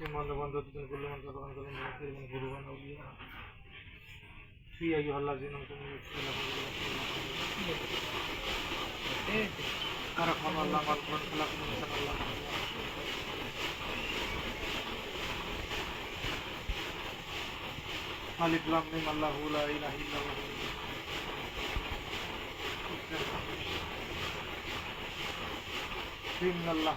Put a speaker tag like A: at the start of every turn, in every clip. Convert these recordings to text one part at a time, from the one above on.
A: ಮಂದಬಂಧುತ್ವ ಗುರುವನ್ ಸದವಂತಲಂ ಭಕ್ತಿರಂ ಗುರುವನ್ ಅವಲಿಯ في أيها الذين آمنوا خلق الله مرقون خلق من سر الله خالق لم من الله لا إله إلا هو إن الله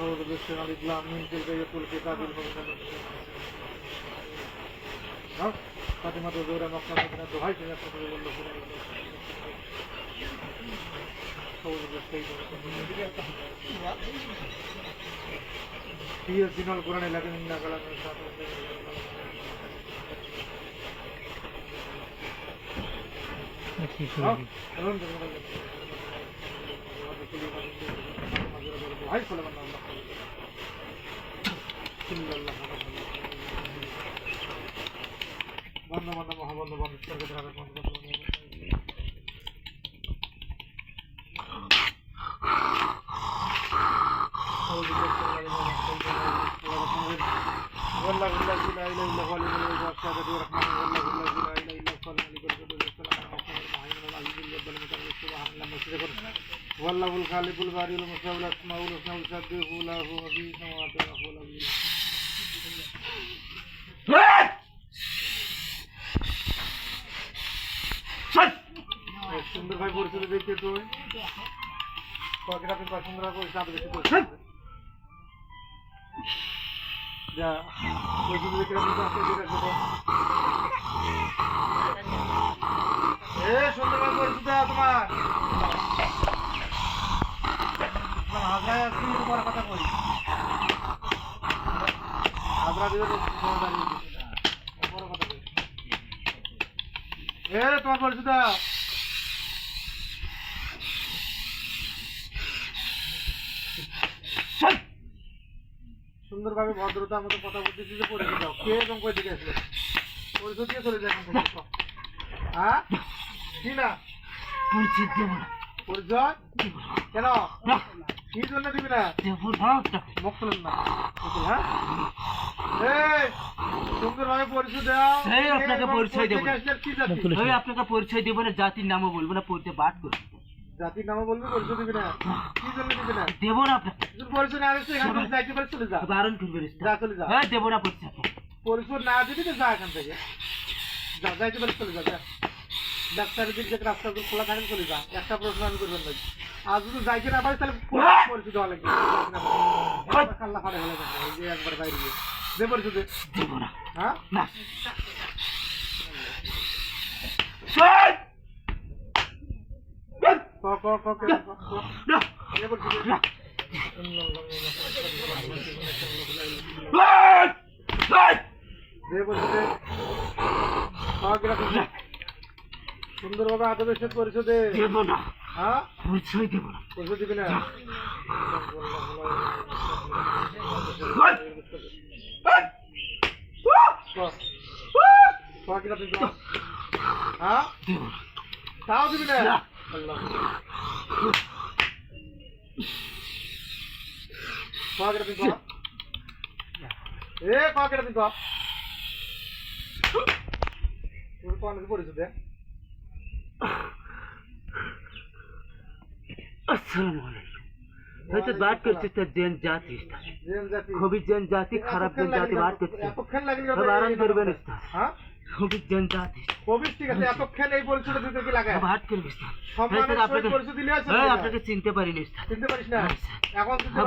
A: أعوذ بالله الإسلام من تلك يقول كتاب المؤمنين ها فاطمة زورا مقام من الدعاء كما تقول الله أعوذ بالله هي الزنا القرآن لكن إنك لمن বন্ধ বন্ধ মহাবন্ধ বন্ধ সরকার ধারা বন্ধ বন্ধ والله الذي لا اله الا هو الذي لا الشهادة والرحمن والله الذي والله الخالق البارئ المصور الاسماء الحسنى يسبح له في السماوات والارض والارض সুন্দর ভাই পরিচয় দেখতে তুই কয়েকটা তুমি পছন্দ করে চাঁদ বেশি করছিস যা ওই জন্য দেখে রাখি তোমার। তোমার হাজরায় আসছি তোমার কথা কই। হাজরা দিবে তো তোমার দাঁড়িয়ে দিবে। বড় কথা কই। এ তোমার সুন্দরভাবে ভদ্রতার মতো কথা বলতেছি যে পরিচয় দাও কে এবং কই দিকে আসলে? চলে হ্যাঁ? কি না?
B: দেব না।
A: পরিচয়? কেন? কি জন্য দিবি না?
B: আপনাকে।
A: মুখ খুলেন না। হ্যাঁ? পরিচয়
B: আপনাকে দেব। আমি আপনাকে পরিচয় দেবো না জাতির নামও বলব না পড়তে বাদ করব
A: জাতির নামও বলবি পরিচয় দিবি না? কি জন্য দিবি না?
B: দেবো না আপনাকে।
A: পরিচয় না দিস এখান থেকে চলে যা।
B: বারণ করবেন
A: যা চলে যা।
B: হ্যাঁ দেবো না পরিচয়।
A: পরিচয় না দিবি তো যা এখান থেকে যা যাইতে পারে চলে যা যা ডাক্তারের দিক থেকে রাস্তা খোলা থাকে চলে যা একটা প্রশ্ন আমি করবেন না আর যদি যাইতে না পারি তাহলে পরিচয় দেওয়া লাগবে দেবে এই যে একবার বাইরে গিয়ে
B: দেবো না
A: হ্যাঁ
B: না
A: ক ক ক ক ক, গেলা সুন্দরভাবে আদবের সাথে পরিচয়
B: দেবো না।
A: হ্যাঁ?
B: পরিচয় দেবো না।
A: পরিচয় দিবি না? হ্যাঁ?
B: দেবো না।
A: তাও দিবি না। আল্লাহ। দিন কহ। এ পাকেটা দিন কহ। তোর কোন পরিচয় দে
B: আসসালামু আলাইকুম হয়তো বাদ করছে তার জেন জাতি
A: জেন জাতি
B: খুবই জেন জাতি খারাপ জেন জাতি বাদ করছে
A: এতক্ষণ লাগলি
B: সব আরাম করবেন
A: হ্যাঁ
B: খুবই জেন জাতি
A: কবির ঠিক আছে এতক্ষণ এই পরিচয় দিতে কি লাগে
B: বাদ করবে
A: সব
B: হ্যাঁ,
A: মানুষ
B: স্যার, আপনাকে
A: পরিচয় দিলে আছে
B: হ্যাঁ আপনাকে চিনতে পারিনি স্যার
A: চিনতে পারিস না
B: হ্যাঁ, স্যার।
A: এখন চিনতে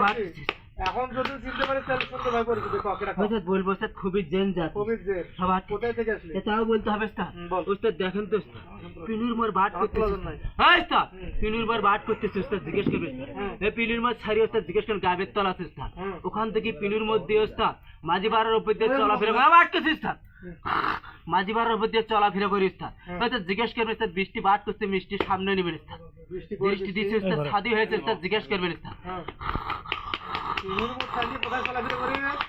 B: করছি
A: এখন যদি চিনতে পারি তাহলে সুন্দর ভাই পরিচিত কাকে রাখো
B: ওস্তাদ বলব ওস্তাদ খুবই জেনজাত
A: কোভিড যে
B: সবার
A: কোথায় থেকে আসলি?
B: এটাও বলতে হবে ওস্তাদ।
A: বল।
B: ওস্তাদ দেখেন তো ওস্তাদ পিনুর মোর বাট করতেছে। হ্যাঁ ওস্তাদ পিনুর মোর বাট করতেছে ওস্তাদ জিজ্ঞেস করবে। এই পিনুর মোর ছাড়ি ওস্তাদ জিজ্ঞেস করেন গাবের তলা আছে ওস্তাদ। ওখান থেকে পিনুর মধ্যে ওস্তাদ মাঝি বাড়ার উপর দিয়ে চলাফেরা করে বাট করছে ওস্তাদ। মাঝি বাড়ার উপর দিয়ে চলাফেরা করি ওস্তাদ। হয়তো জিজ্ঞেস করবে ওস্তাদ বৃষ্টি বাট করতে মিষ্টি সামনে নেবেন ওস্তাদ।
A: বৃষ্টি
B: বৃষ্টি দিচ্ছে ওস্তাদ ছাদি হয়েছে ওস্তাদ জিজ্ঞেস করবেন ওস্তাদ।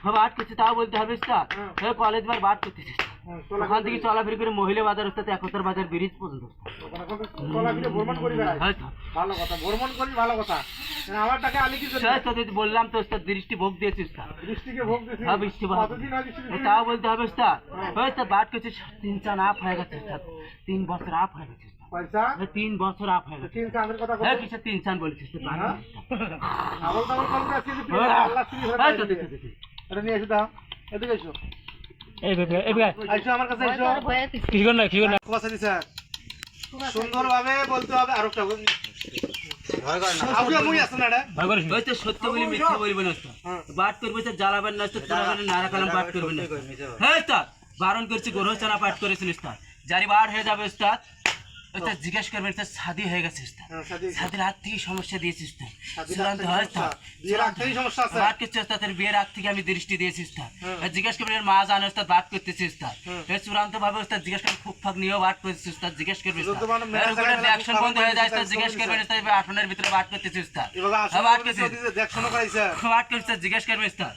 B: বাট করছে তাও বলতে হবে ওস্তাদ হ্যাঁ। কলেজ বার বাট করতেছে
A: হ্যাঁ,
B: ওখান থেকে চলাফেরা করে মহিলা বাজার ওস্তাদ একতার বাজার ব্রিজ পর্যন্ত। ওস্তাদ।
A: ওখানে এখন তো চলাফেরা ভ্রমণ করি ভালো কথা ভ্রমণ করি ভালো কথা। আমার আলি কি জন্য?
B: স্যার তোদের বললাম তো দৃষ্টি ভোগ দিয়েছিস স্যার।
A: ভোগ
B: হ্যাঁ বৃষ্টি
A: হয়?
B: তাও বলতে হবে স্যার।
A: হ্যাঁ।
B: ওই তো বাট করছিস তিন চার আপ হয়ে গেছে স্যার। তিন বছর আপ হয়ে গেছে স্যার।
A: পয়সা?
B: তিন বছর আপ হয়ে
A: তিন চাঁদের কথা
B: কিছু তিন চান বলেছিস তো বাট? করছিস।
A: আবল তাবল কলকে আজকে যে। আল্লাহ শ্রী ধরে
B: এই তো
A: বাইরে
B: দেখে
A: দিয়ে।
B: দেখে।
A: এটা নিয়ে এসো দাও এদিকে এসো।
C: এই বেবে এই বেবে
A: আইসো আমার কাছে এসো
C: কি কর কি কর না
A: দিছে সুন্দর ভাবে বলতে হবে আর একটা আগে মুই আছে না
C: ভয় করিস না।
B: তো সত্য বলি মিথ্যা বলবেন না
A: হ্যাঁ।
B: বাট করবে স্যার জ্বালাবেন না স্যার তোরা নারা কালাম বাট করবেন না। হ্যাঁ স্যার বারণ করছি গরু চানা পাঠ করেছেন স্যার জারি বার হয়ে যাবে স্যার ওস্তাদ জিজ্ঞেস করবেন স্যার শাদি হয়ে গেছে
A: হ্যাঁ।
B: শাদির হাত থেকে সমস্যা দিয়েছিস
A: শাদির
B: চূড়ান্ত
A: হাত সমস্যা। হাত আছে?
B: বাট করছে তাদের বিয়ের আগ থেকে আমি দৃষ্টি দিয়েছি স্যার
A: হ্যাঁ।
B: জিজ্ঞেস করবেন মা জানে স্যার বাট করতেছি স্যার
A: হ্যাঁ।
B: চূড়ান্ত ভাবে স্যার জিজ্ঞেস করবেন ফুক ফাক নিয়েও বাট করতেছি স্যার। জিজ্ঞেস করবেন
A: ফুক
B: বন্ধ হয়ে যায়
A: ফাক
B: জিজ্ঞেস করবেন আসনের ভিতরে বাট করতেছি স্যার
A: এবার
B: হ্যাঁ,
A: আসলে
B: বাট
A: বলেছে
B: করতেছি
A: ওদিকে দেখশনও করাইছে
B: বাট করছে জিজ্ঞেস করবেন স্যার।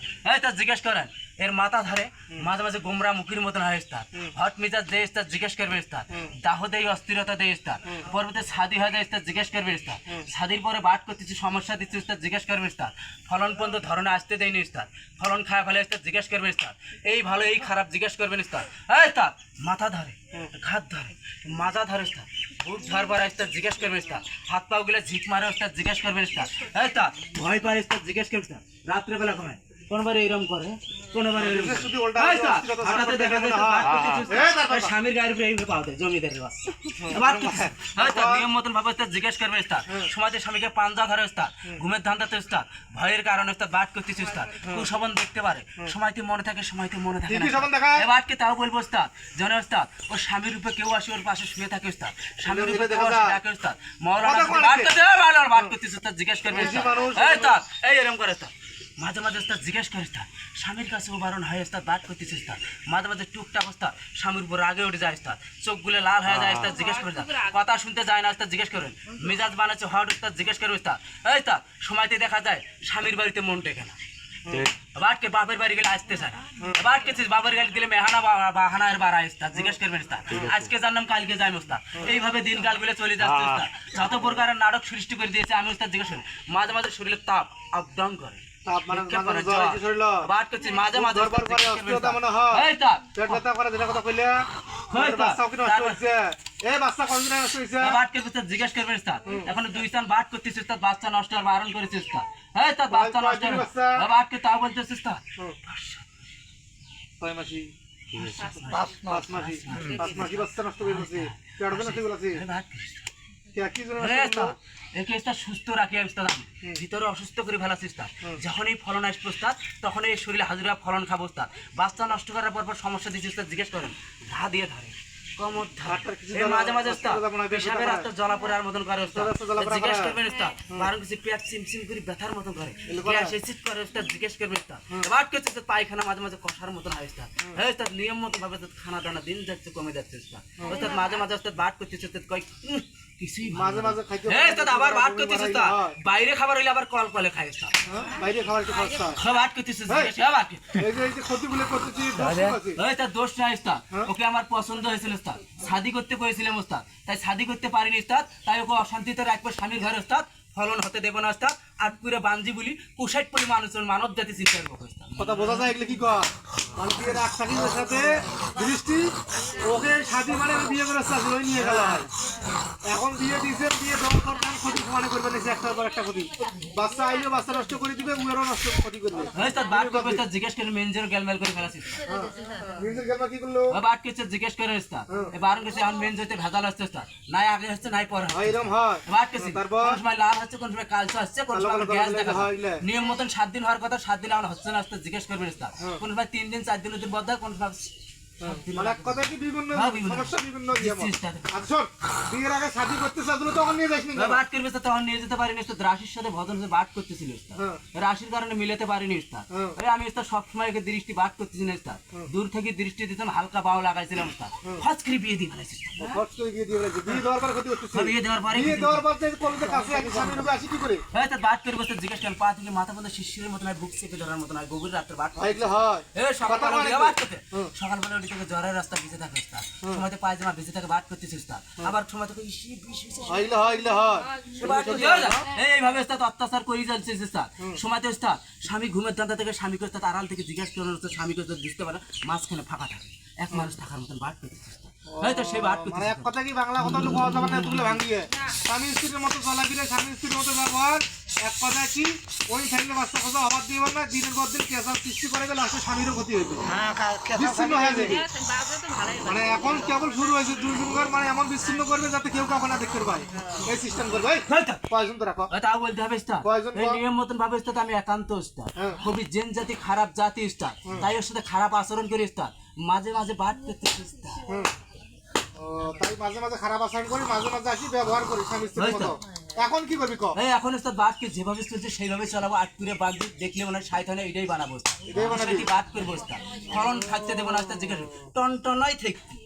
B: জিজ্ঞেস করেন। এর মাথা ধরে মাঝে মাঝে গোমরা মুখের মতন হয় স্যার হট মিজাজ দেয় স্যার জিজ্ঞেস করবে স্যার দাহ দেয় অস্থিরতা দেয় স্যার পরবর্তী শাদি হয়ে যায় স্যার জিজ্ঞেস করবে স্যার শাদির পরে বাট করতেছি সমস্যা দিচ্ছি স্যার জিজ্ঞেস করবে স্যার ফলন পর্যন্ত ধরনে আসতে দেয়নি স্যার ফলন খায় ফেলে স্যার জিজ্ঞেস করবে স্যার এই ভালো এই খারাপ জিজ্ঞেস করবেন স্যার হ্যাঁ স্যার মাথা ধরে ঘাত ধরে মাজা ধরে স্যার বুক ঝাড়বার স্যার জিজ্ঞেস করবে স্যার হাত পা গুলো ঝিক মারে স্যার জিজ্ঞেস করবেন স্যার এই স্যার ভয় পায় স্যার জিজ্ঞেস করবেন স্যার রাত্রেবেলা ঘুমায়। কোনবার এরকম করে কোনবার এরকম হঠাৎ দেখা যায়
A: হয়।
B: স্বামীর গায়ের উপরে এইভাবে পাওয়া যায় জমিদারের নিয়ম মতন ভাবে স্যার জিজ্ঞেস করবে স্যার সমাজের স্বামীকে পাঞ্জা ধরে স্যার ঘুমের ধান্দাতে স্যার ভয়ের কারণে বাট করতেছিস স্যার কুসবন দেখতে পারে? সময়তে মনে থাকে সময়তে মনে থাকে না? তাও বলব যেন স্যার ওর স্বামীর রূপে কেউ আসে ওর পাশে শুয়ে থাকে স্যার স্বামীর রূপে কেউ আসে ডাকে বাট করতে করতেছিস স্যার জিজ্ঞেস করবে এই এরকম করে স্যার মাঝে মাঝে স্যার জিজ্ঞেস করিস স্যার স্বামীর কাছে বারণ হয় স্যার বাট করতেছিস স্যার মাঝে মাঝে টুকটাক স্যার স্বামীর উপর আগে উঠে যায় স্যার চোখগুলো লাল হয়ে যায় স্যার জিজ্ঞেস করে স্যার কথা শুনতে যায় না স্যার জিজ্ঞেস করেন মেজাজ বানাচ্ছে হট স্যার জিজ্ঞেস করবে স্যার এই স্যার সময়তে দেখা যায় স্বামীর বাড়িতে মন টেকে না। বাটকে বাপের বাড়ি গেলে আসতে চায় না। বাটকে বাপের বাড়ি গেলে মেহানা বা- বাহানা এর বার আসতা জিজ্ঞেস করবেন আজকে জানলাম কালকে যাই মোস্তা এইভাবে দিন কালগুলো চলে যাচ্ছে স্যার যত প্রকারের নাটক সৃষ্টি করে দিয়েছে আমি স্যার জিজ্ঞেস করি মাঝে মাঝে শরীরের তাপ আপ ডাউন করে।
A: মানে
B: জিজ্ঞেস করবেন।
A: মনে
B: তা। জিজ্ঞেস করবেন এখন দুই স্থান বাট করতেছিস বাচ্চা নষ্ট হওয়ার বারণ করেছিস বাচ্চা নষ্ট বাট কে তাও বলতেছিস
A: ছয় মাসি। পাঁচ পাঁচ মাসি। পাঁচ মাসি বাচ্চা নষ্ট করে। কি জন্য
B: একে স্যার সুস্থ রাখি স্যার আমি ভিতরে অসুস্থ করে ফেলাছিস স্যার যখন এই ফলন আসব স্যার তখন এই শরীরে হাজিরা ফলন খাব স্যার বাচ্চা নষ্ট করার পর পর সমস্যা দিচ্ছিস স্যার জিজ্ঞেস করেন ঘা দিয়ে ধরে। কমর মাঝে মাঝে জ্বালা পড়ার মতন করে জিজ্ঞেস করবেন কিছু পেট সিমসিম করে ব্যথার মতন করে?
A: করে
B: জিজ্ঞেস করবেন পায়খানা মাঝে মাঝে কষার মতন হয় স্যার হ্যাঁ নিয়ম মতো ভাবে খানা দানা দিন যাচ্ছে কমে যাচ্ছে মাঝে মাঝে বাট করতেছে স্যার কয় উম, কিছুই
A: মাঝে মাঝে খাইতে
B: হ্যাঁ স্যার আবার বাট করতেছিস
A: বাড়াই
B: বাইরে খাবার হইলে আবার কল কলে খায় স্যার?
A: বাইরে খাবার একটু খরচা
B: সব বাট করতেছিস
A: হেই।
B: জিজ্ঞেস
A: এই যে এই যে ক্ষতিগুলো করতেছি দোষ
B: ওই তার দোষ নাই স্যার? ওকে আমার পছন্দ হয়েছিল শাদি করতে করেছিলাম ওস্তাদ। তাই শাদি করতে পারিনি তাই ওকে অশান্তিতে রাখব স্বামীর ঘরে ওস্তাদ। ফলন হতে দেবো না ওস্তাদ। আর পুরো বাঞ্জি বলি কুষাট পরি মানুষ মানব জাতি চিন্তা করব
A: কথা বোঝা যায় এগুলো কি কর মানে বিয়ের এক সাথে দৃষ্টি ওকে শাদি মানে বিয়ে করে চাচ্ছি ওই নিয়ে গেল হয়। এখন বিয়ে দিয়েছে বিয়ে দম দরকার ক্ষতি সমানে করবে না একটার পর একটা ক্ষতি। বাচ্চা আইলেও বাচ্চা নষ্ট করে দিবে উয়েরও নষ্ট ক্ষতি করবে
B: ওই তার বাট করবে স্যার জিজ্ঞেস করে মেনজের গেলমেল করে ফেলাছিস
A: হ্যাঁ। নিজের গেলবা কি করল
B: ও বাট করছে জিজ্ঞেস করে স্যার এবার গেছে এখন মেন যেতে ভেজাল আসছে স্যার নাই আগে হচ্ছে নাই পরে
A: হয় এরকম হয়।
B: বাট করছি
A: তারপর
B: কোন সময় লাল হচ্ছে কোন সময় কালচে আসছে কোন নিয়ম মতন সাত দিন হওয়ার কথা সাত দিন আমার হসপিটাল আসতে জিজ্ঞেস করবেন কোন সময় তিন দিন চার দিন ওদের বদ্ধ কোন সময়
A: মানে কথা কি বিভিন্ন
B: হ্যাঁ,
A: সমস্যা বিভিন্ন ইয়ে মত।
B: সিস্টেম।
A: শোন বিয়ের আগে শাদি করতে চাচ্ছিল তখন নিয়ে যাস
B: বাট করবে তখন নিয়ে যেতে পারিনি তো রাশির সাথে ভদন বাট করতেছিল
A: হ্যাঁ।
B: রাশির কারণে মিলাতে পারিনি স্যার
A: হ্যাঁ।
B: আমি স্যার সবসময় একে দৃষ্টি বাট করতেছি না দূর থেকে দৃষ্টি দিতাম হালকা বাও লাগাইছিলাম ফার্স্ট করে বিয়ে দিয়ে ফেলাইছি স্যার।
A: করে বিয়ে দিয়ে ফেলেছে। বিয়ে দেওয়ার পর ক্ষতি করতেছে।
B: বিয়ে দেওয়ার পরে
A: বিয়ে দেওয়ার পর যে কলেজের কাছে আসি, স্বামীর উপরে আসি কি করে?
B: হ্যাঁ স্যার বাট করবে জিজ্ঞেস করেন পা থেকে মাথা পর্যন্ত শিশিরের মতন হয় বুক চেপে ধরার মতন হয় গভীর রাত্রে বাট
A: হয় এগুলো হয়।
B: এ সকালবেলা
A: কথা
B: উঠে
A: বলে
B: বাট করতে। সকালবেলা মানে জ্বরের রাস্তা ভিজে থাকে সময় পায়জামা ভিজে থাকে বাট আবার সময় এইভাবে অত্যাচার করি যাচ্ছে উস্তাদ স্বামী ঘুমের দান্তা থেকে স্বামী উস্তাদ আড়াল থেকে জিজ্ঞাসা করানো স্বামী উস্তাদ বুঝতে পারে মাঝখানে ফাঁকা থাকে। এক মানুষ থাকার মতন বাট করতেছে হয়তো সেই বাট
A: মানে এক কথা কি বাংলা কথা না এতগুলো ভাঙিয়ে। স্বামী স্ত্রীর মতো চলাফিরে স্বামী স্ত্রীর মতো ব্যবহার। এক কথা কি ওই বাচ্চা কথা অবাদ দিব না দিনের পর দিন কেসার সৃষ্টি করে গেলে আসলে স্বামীরও ক্ষতি হইবে বিচ্ছিন্ন হয়ে যাবে। মানে এখন কেবল শুরু হয়েছে মানে এমন বিচ্ছিন্ন করবে যাতে কেউ কাউকে না দেখতে পায়। এই সিস্টেম করবে কয়জন তো রাখো?
B: তা বলতে হবে স্টার
A: কয়জন
B: এই নিয়ম মতন ভাবে স্টার আমি একান্ত স্টার
A: হ্যাঁ।
B: খুবই জেন জাতি খারাপ জাতি স্টার তাই ওর সাথে খারাপ আচরণ করি স্টার মাঝে মাঝে বাট করতে স্টার
A: তাই মাঝে মাঝে খারাপ আচরণ করি মাঝে মাঝে আসি ব্যবহার করি স্বামী স্ত্রীর মতো। এখন কি করবি ক
B: এই এখন তো বাঘকে যেভাবে চলছে সেইভাবে চালাবো আর বাদ দিয়ে দেখলে মনে হয় সাইথানে এটাই বানাবো।
A: এটাই বানাবি?
B: বাদ করব স্টার ফলন থাকতে দেবো না জিজ্ঞাসা টন টনই থেকে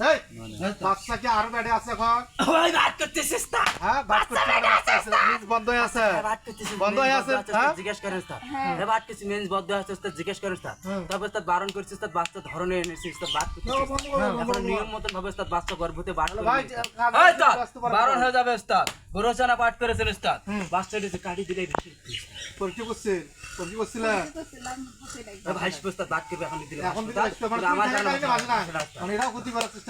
A: মানে আচ্ছা। বারণ করছিস বাচ্চা এনেছিস
B: নিয়ম মতন ভাবে বাচ্চা গর্ভতে
A: ভাই
B: বারণ হয়ে যাবে পাঠ বাচ্চাটি কাটি দিলে ভাইস বাদ এখন দিলে
A: এখন
B: আমার জানা
A: ক্ষতি করার চেষ্টা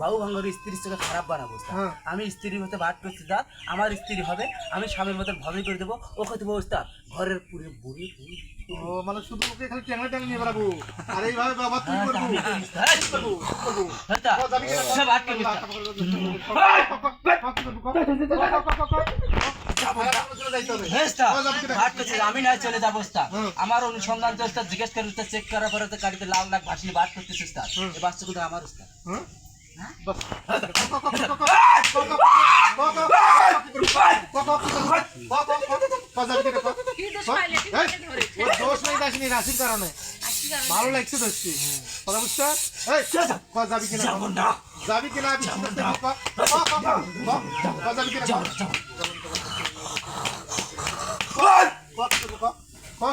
B: বাবু ভাঙ্গর স্ত্রীর চোখে খারাপ বানাবো
A: হ্যাঁ।
B: আমি স্ত্রীর মতো ভাত করছি দাঁত আমার স্ত্রী হবে আমি স্বামীর মতো ভবি করে দেবো। ও খেতে বস্তা ঘরের পুরে বুড়ি
A: মানে শুধু ওকে খালি ট্যাংরা ট্যাং নিয়ে বেড়াবো। আর এইভাবে বাবা তুই
B: হ্যাঁ, করব। হ্যাঁ, আমি না চলে যাব আমার অনুসন্ধান জিজ্ঞেস করে চেক করার পরে গাড়িতে লাল লাখ ভাসিয়ে বাদ
A: করতেছিস
B: তার বাচ্চা কোথায় আমার
A: উস্তাদ ভালো লাগছে ধরছি কথা বুঝতে যাবি কিনা
B: যাবি
A: কিনা যাবি কিনা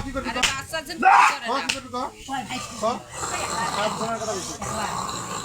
A: কি করবি কি করবি কথা বলছি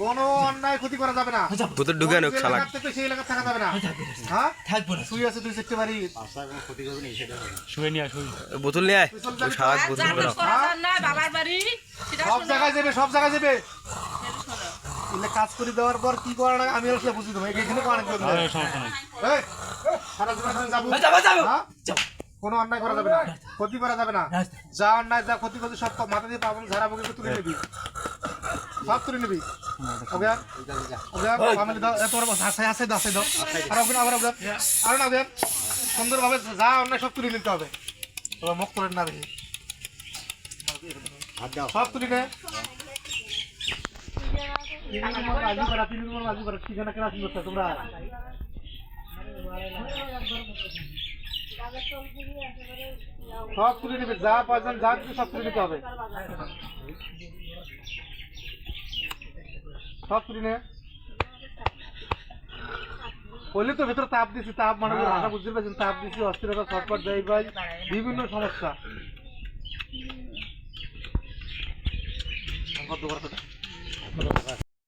A: কোনো অন্যায় ক্ষতি করা যাবে না।
D: ভূতের ঢুকে নোক শালা
A: সেই এলাকায় থাকা যাবে না। হ্যাঁ
B: থাকব না।
A: শুয়ে আছে দুই চারটে বাড়ি
C: শুয়ে নিয়ে শুয়ে
D: বোতল নিয়ে আয়। ওই শালা বোতল বেরো
E: বাবার বাড়ি
A: সব জায়গায় যাবে সব জায়গায় যাবে। এগুলো কাজ করে দেওয়ার পর কি করা লাগে আমি আসলে বুঝি দেবো। এখানে
C: আরে সমস্যা নাই
A: সারা জীবন যাব।
B: এই যাব, যাব।
A: হ্যাঁ?
B: যাব।
A: কোনো অন্যায় করা যাবে না। ক্ষতি করা যাবে না।
B: হ্যাঁ।
A: যা অন্যায় যা ক্ষতি করছে সব মাথা দিয়ে পাবন ঝাড়া বুকে তুলে নিবি। সব তুলে নিবি। আর না দেন সুন্দরভাবে যা অন্যায় সব তুলে নিতে হবে। তোমার মুখ তুলে না দেখি। সব তুলি নে। তোমরা সব তুলে নিবে যা পাঁচজন যা সব তুলে নিতে হবে। সব তুলে নে। বললি তো ভেতরে তাপ দিছি তাপ মানে ভাষা বুঝতে পারছেন তাপ দিছি অস্থিরতা ছটপট দেয় ভাই বিভিন্ন সমস্যা।